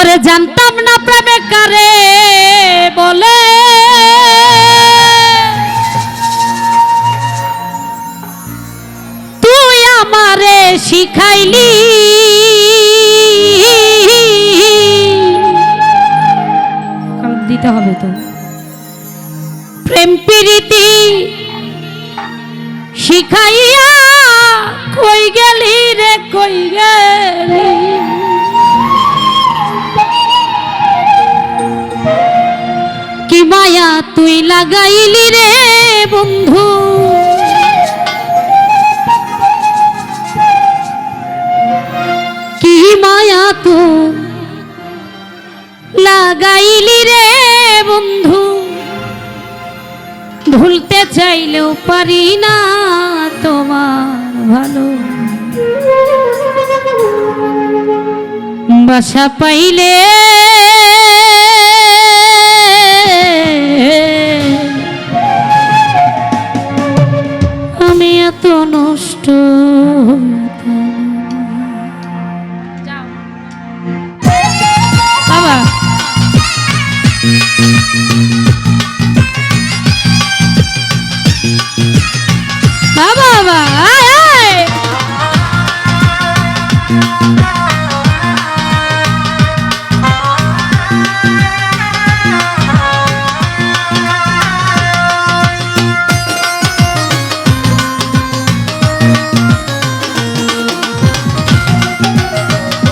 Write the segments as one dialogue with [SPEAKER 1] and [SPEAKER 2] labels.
[SPEAKER 1] ওরে জানতাম না প্রেমে কারে বলে। তুই আমারে শিখাইলি। দিতে হবে তো। প্রেম প্রীতি শিখাইয়া কই গেলি রে, কই গেলি? মায়া তুই লাগাইলি রে বন্ধু। কি মায়া তো লাগাইলি রে বন্ধু। ভুলতে চাইলেও পারি না তোমার ভালো। বাসা পাইলে আমি এত নষ্ট বাবা। বাবা বাবা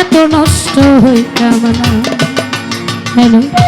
[SPEAKER 1] এত নষ্ট হইতাম না। হ্যালো?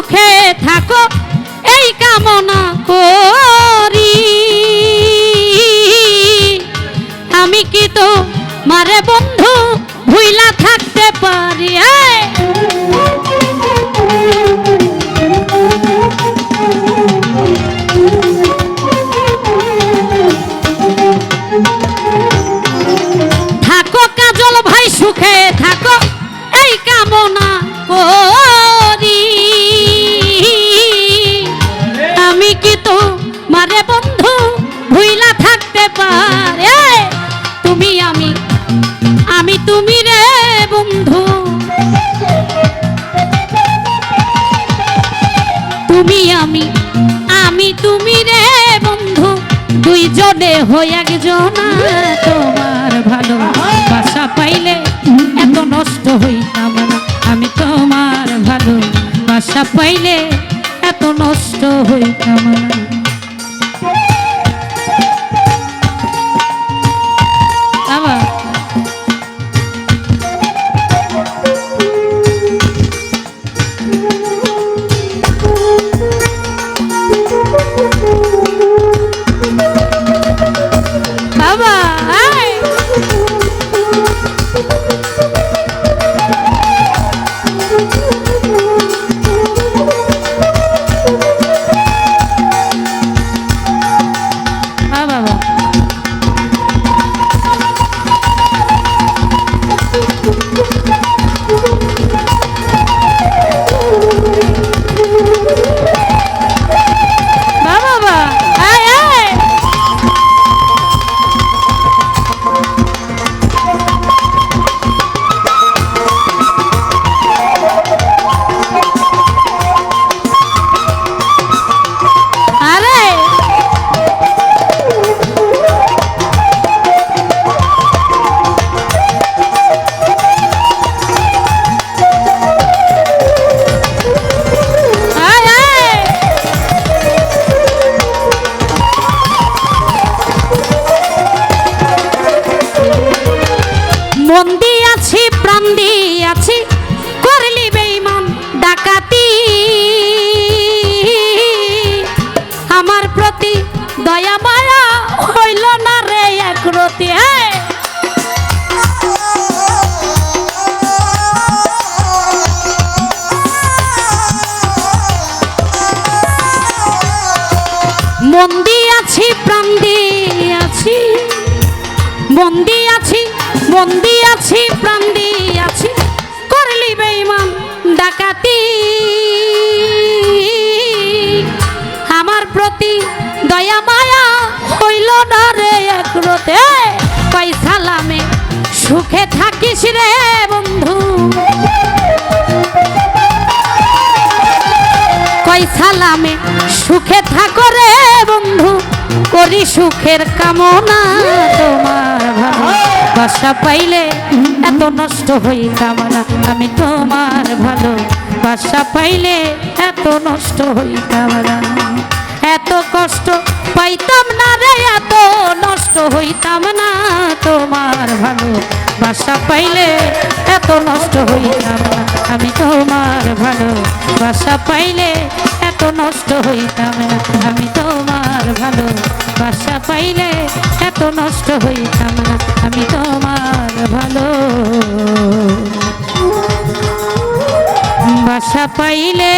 [SPEAKER 1] সুখে থাকো। দুইজনে হয়ে একজন তোমার ভালো বাসা পাইলে এত নষ্ট হইতাম না। আমি তোমার ভালো বাসা পাইলে এত নষ্ট হইতাম না। একরতি এই! মন দিয়াছি প্রাণ দিয়াছি বন্দি আছি বন্দি আছি, প্রাণ আছি। করলি বেইমান ডাকাতি। আমার প্রতি দয়া, মায়া হইল না রে একরতে পাই সালামে, সুখে থাকিস রে বন্ধু। কই সালামে, সুখে থাকো রে বন্ধু। করি সুখের কামনা তোমার ভালো বাসা পাইলে এত নষ্ট হইতাম না আমি তোমার ভালো। বাসা পাইলে এত নষ্ট হইতাম না এত কষ্ট পাইতাম না রে নষ্ট হইতাম না তোমার ভালো বাসা পাইলে এত নষ্ট হইতাম না। আমি তোমার ভালো বাসা পাইলে এত নষ্ট হইতাম না। আমি তোমার ভালো বাসা পাইলে এত নষ্ট হইতাম না। আমি তোমার ভালো বাসা পাইলে